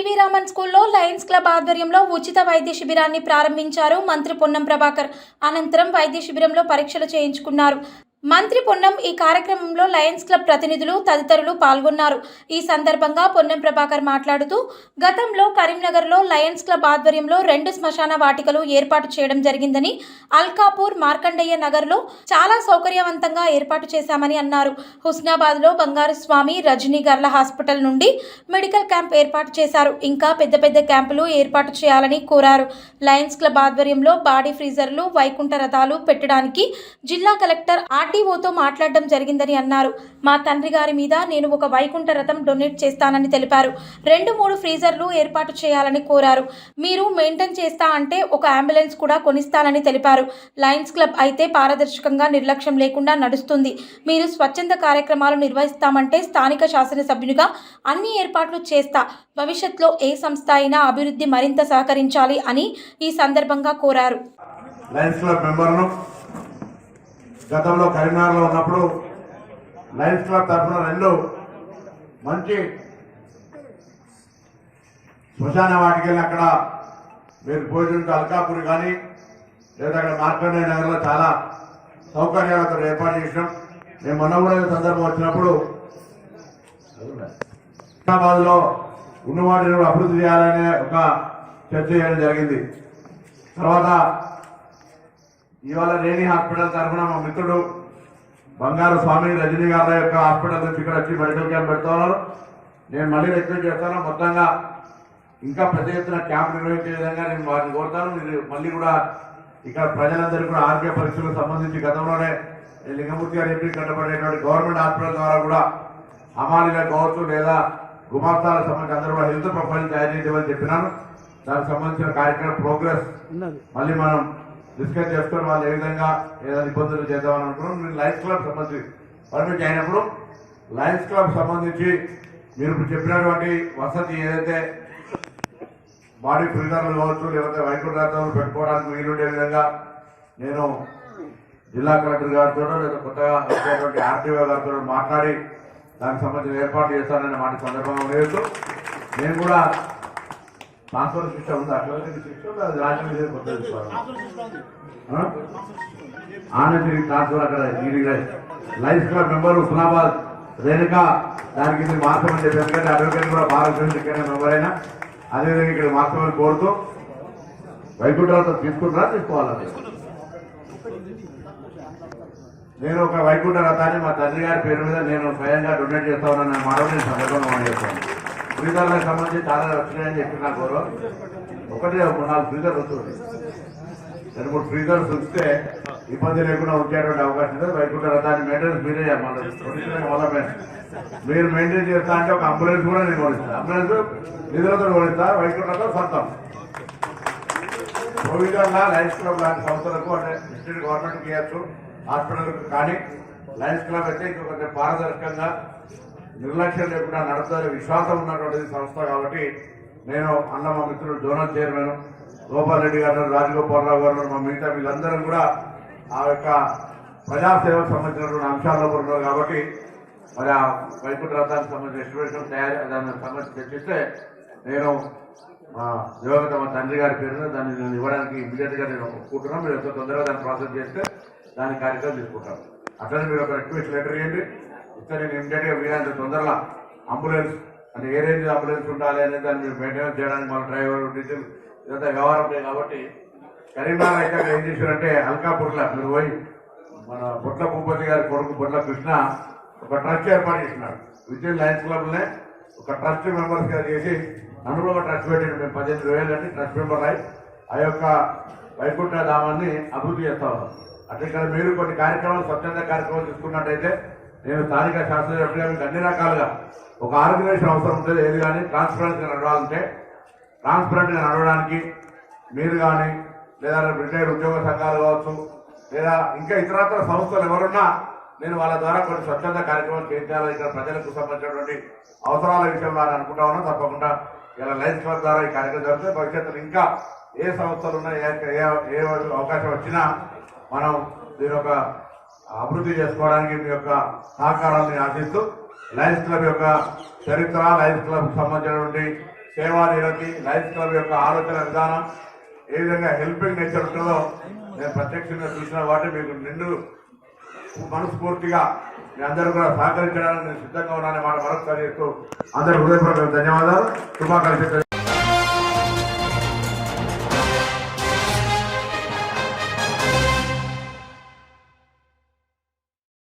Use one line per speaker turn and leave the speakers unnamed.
CV Raman స్కూల్లో Lions club ఆధ్వర్యంలో ఉచిత వైద్య శిబిరాన్ని ప్రారంభించారు మంత్రి పొన్నం ప్రభాకర్. అనంతరం వైద్య శిబిరంలో పరీక్షలు చేయించుకున్నారు. మంత్రి పొన్నం ఈ కార్యక్రమంలో లయన్స్ క్లబ్ ప్రతినిధులు తదితరులు పాల్గొన్నారు. ఈ సందర్భంగా పొన్నం ప్రభాకర్ మాట్లాడుతూ గతంలో కరీంనగర్లో లయన్స్ క్లబ్ ఆధ్వర్యంలో రెండు శ్మశాన వాటికలు ఏర్పాటు చేయడం జరిగిందని అల్కాపూర్ మార్కండయ్య నగర్లో చాలా సౌకర్యవంతంగా ఏర్పాటు చేశామని అన్నారు. హుస్నాబాద్లో బంగారు స్వామి రజనీ గర్ల హాస్పిటల్ నుండి మెడికల్ క్యాంప్ ఏర్పాటు చేశారు. ఇంకా పెద్ద పెద్ద క్యాంపులు ఏర్పాటు చేయాలని కోరారు. లయన్స్ క్లబ్ ఆధ్వర్యంలో బాడీ ఫ్రీజర్లు వైకుంఠ రథాలు పెట్టడానికి జిల్లా కలెక్టర్ ఆర్టీఓతో మాట్లాడడం జరిగిందని అన్నారు. మా తండ్రి గారి మీద నేను ఒక వైకుంఠ రథం డొనేట్ చేస్తానని తెలిపారు. రెండు మూడు ఫ్రీజర్లు ఏర్పాటు చేయాలని కోరారు. మీరు మెయింటైన్ చేస్తా అంటే ఒక అంబులెన్స్ కూడా కొనిస్తానని తెలిపారు. లయన్స్ క్లబ్ అయితే పారదర్శకంగా నిర్లక్ష్యం లేకుండా నడుస్తుంది. మీరు స్వచ్ఛంద కార్యక్రమాలు నిర్వహిస్తామంటే స్థానిక శాసనసభ్యునిగా అన్ని ఏర్పాట్లు చేస్తా. భవిష్యత్లో ఏ సంస్థ అయినా అభివృద్ధి మరింత సహకరించాలి అని ఈ సందర్భంగా కోరారు.
లయన్స్ క్లబ్ మెంబర్ను గతంలో కరీంనగర్లో ఉన్నప్పుడు లయన్స్ క్లబ్ తరఫున రెండు మంచి శ్మశాన వాటికెళ్ళి అక్కడ మీరు భోజనం అల్కాపూర్ కానీ లేదా అక్కడ మార్కండే నగర్లో చాలా సౌకర్యాలతో ఏర్పాటు చేసినాం. మేము మొన్న కూడా సందర్భం వచ్చినప్పుడు హైదరాబాద్లో ఉన్న వాటిని అభివృద్ధి చేయాలనే ఒక చర్చ చేయడం జరిగింది. తర్వాత ఇవాళ రేణి హాస్పిటల్ తరఫున మా మిత్రుడు బంగారు స్వామి రజనీ గారి యొక్క హాస్పిటల్ నుంచి ఇక్కడ వచ్చి మెడికల్ క్యాంప్ పెడతా ఉన్నారు. నేను మళ్ళీ రిక్వెస్ట్ చేస్తాను మొత్తంగా ఇంకా పెద్ద ఎత్తున క్యాంప్ నిర్వహించే విధంగా నేను వారిని కోరుతాను. మీరు మళ్ళీ కూడా ఇక్కడ ప్రజలందరికీ కూడా ఆరోగ్య పరీక్షలకు సంబంధించి గతంలోనే లింగమూర్తి గారు ఎంపీ కట్టబడేటువంటి గవర్నమెంట్ హాస్పిటల్ ద్వారా కూడా హమాలీలకు కావచ్చు లేదా గుమాస్తాలకు సంబంధించి అందరూ కూడా హెల్త్ ప్రొఫైల్ తయారు చేయమని చెప్పినాను. దానికి సంబంధించిన కార్యక్రమం ప్రోగ్రెస్ మళ్ళీ మనం డిస్కస్ చేసుకొని వాళ్ళు ఏ విధంగా ఏదైనా ఇబ్బందులు చేద్దామని అనుకున్నాం. మీరు లయన్స్ క్లబ్ సంబంధించి పర్మిట్ అయినప్పుడు లయన్స్ క్లబ్ సంబంధించి మీరు చెప్పినటువంటి వసతి ఏదైతే బాడీ ఫిల్టర్లు కావచ్చు లేకపోతే వైకుంఠాలు పెట్టుకోవడానికి వీలుండే విధంగా నేను జిల్లా కలెక్టర్ గారితో లేదా కొత్తగా వచ్చేటువంటి ఆర్టీఓ గారితో మాట్లాడి దానికి సంబంధించిన ఏర్పాటు చేస్తానని మాట సందర్భంగా లేదు నేను కూడా ట్రాన్స్ఫర్ సిస్టమ్ ఉంది. అట్లా సిస్టమ్ రాజ్యం మీద కొత్త ఆనంద్ ట్రాన్స్ఫర్ అక్కడ ఇది life club member Husnabad Renuka దానికి ఇది మార్చమని చెప్పి ఎందుకంటే అడ్వకేట్ కూడా భారతదేశం ఇక్కడ మెంబర్ అయినా అదేవిధంగా ఇక్కడ మార్చమని కోరుతూ వైకుంఠరావు తీసుకుంటారా తీసుకోవాలా నేను ఒక వైకుంఠ రథాన్ని మా తండ్రి గారి పేరు మీద నేను స్వయంగా డొనేట్ చేస్తా ఉన్నాను. మాట నేను సందర్భంగా చేస్తాను ఫ్రీజర్లకు సంబంధించి చాలా వచ్చినాయని చెప్పి గౌరవం. ఒకటి మూడు నాలుగు ఫ్రీజర్ వస్తుంది రెండు మూడు ఫ్రీజర్స్ వస్తే ఇబ్బంది లేకుండా ఉంచేటువంటి అవకాశం లేదు. వైకుంఠ దాన్ని మెయింటెనెన్స్ మీరే డెవలప్మెంట్ మీరు మెయింటైన్ చేస్తా అంటే ఒక అంబులెన్స్ కూడా నేను కొనిస్తాను. అంబులెన్స్ నిధులతో కొనిస్తా వైకుంఠతో సొంతం ప్రొవిజన్గా లయన్స్ క్లబ్ లాంటి సంస్థలకు అంటే డిస్ట్రిక్ట్ గవర్నమెంట్ చేయొచ్చు హాస్పిటల్కు కానీ. లయన్స్ క్లబ్ అయితే ఇంకొక పారదర్శకంగా నిర్లక్ష్యం లేకుండా నడుపుతారు. విశ్వాసం ఉన్నటువంటి సంస్థ కాబట్టి నేను అన్న మా మిత్రుడు జోనల్ చైర్మన్ గోపాల్ రెడ్డి గారు రాజగోపాలరావు గారు మా మిగతా వీళ్ళందరూ కూడా ఆ యొక్క ప్రజాసేవకు సంబంధించినటువంటి అంశాల్లో ఉన్నారు కాబట్టి మరి ఆ వైకుంఠ రథానికి సంబంధించిన ఎస్టిమేషన్ తయారు దాని సంబంధించి చర్చిస్తే నేను మా దివంగత మా తండ్రి గారి పేరున దాన్ని నేను ఇవ్వడానికి ఇమీడియట్గా నేను ఒప్పుకుంటున్నాను. మీరు ఎంతో తొందరగా దాన్ని ప్రాసెస్ చేస్తే దాని కార్యక్రమం తీసుకుంటాను. అట్లనే మీరు ఒక రిక్వెస్ట్ లెటర్ ఇవ్వండి ఇస్తే నేను ఇమీడియట్ వీలైనంత తొందరగా అంబులెన్స్ అంటే ఏ రేంజ్ అంబులెన్స్ ఉండాలి అనేది దాన్ని మీరు మెయింటెనెన్స్ చేయడానికి మన డ్రైవర్ డీజిల్ ఇదంతా వ్యవహారం లేదు కాబట్టి కరీంనగర్ అయితే ఏం చేశారంటే అల్కాపూర్లో మీరు పోయి మన బొట్ల భూపతి గారి కొడుకు బొట్ల కృష్ణ ఒక ట్రస్ట్ ఏర్పాటు చేసినాడు విజయ్ లయన్స్ క్లబ్నే ఒక ట్రస్ట్ మెంబర్స్గా చేసి నన్ను కూడా ఒక ట్రస్ట్ పెట్టాడు. మేము పద్దెనిమిది వేలు ట్రస్ట్ మెంబర్ అయి ఆ యొక్క వైకుంఠ ధామాన్ని అభివృద్ధి చేస్తా ఉన్నాం. అట్లా ఇక్కడ మీరు కొన్ని కార్యక్రమాలు స్వచ్ఛంద కార్యక్రమాలు తీసుకున్నట్టయితే నేను స్థానిక శాస్త్రజ్ఞుడిగా అన్ని రకాలుగా. ఒక ఆర్గనైజేషన్ అవసరం ఉంటుంది ఏది కానీ ట్రాన్స్పరెన్సీగా నడవాలంటే. ట్రాన్స్పరెంట్గా నడవడానికి మీరు కానీ లేదా రిటైర్డ్ ఉద్యోగ సంఘాలు కావచ్చు లేదా ఇంకా ఇతరత్ర సంస్థలు ఎవరున్నా నేను వాళ్ళ ద్వారా కొన్ని స్వచ్ఛంద కార్యక్రమాలు చేయించాలి. ఇక్కడ ప్రజలకు సంబంధించినటువంటి అవసరాల విషయంలో అని అనుకుంటా ఉన్నా తప్పకుండా ఇలా లైన్స్ క్లబ్ ద్వారా ఈ కార్యక్రమం జరుగుతుంది. భవిష్యత్తులో ఇంకా ఏ సంస్థలు ఉన్నా ఏ ఏ- అవకాశం వచ్చినా మనం దీని ఒక అభివృద్ధి చేసుకోవడానికి మీ యొక్క సహకారాన్ని ఆశిస్తూ లయన్స్ క్లబ్ యొక్క చరిత్ర లయన్స్ క్లబ్ సంబంధించినటువంటి సేవా నిరతి లయన్స్ క్లబ్ యొక్క ఆలోచన విధానం ఏ విధంగా హెల్పింగ్ నేచర్ ఉంటుందో నేను ప్రత్యక్షంగా చూసిన వాటి మీకు నిండు మనస్ఫూర్తిగా మీ అందరూ కూడా సహకరించడానికి నేను సిద్ధంగా ఉన్నానని మాట మరొకసారి చెప్తూ అందరూ హృదయపూర్వక ధన్యవాదాలు. శుభాకాంక్షలు.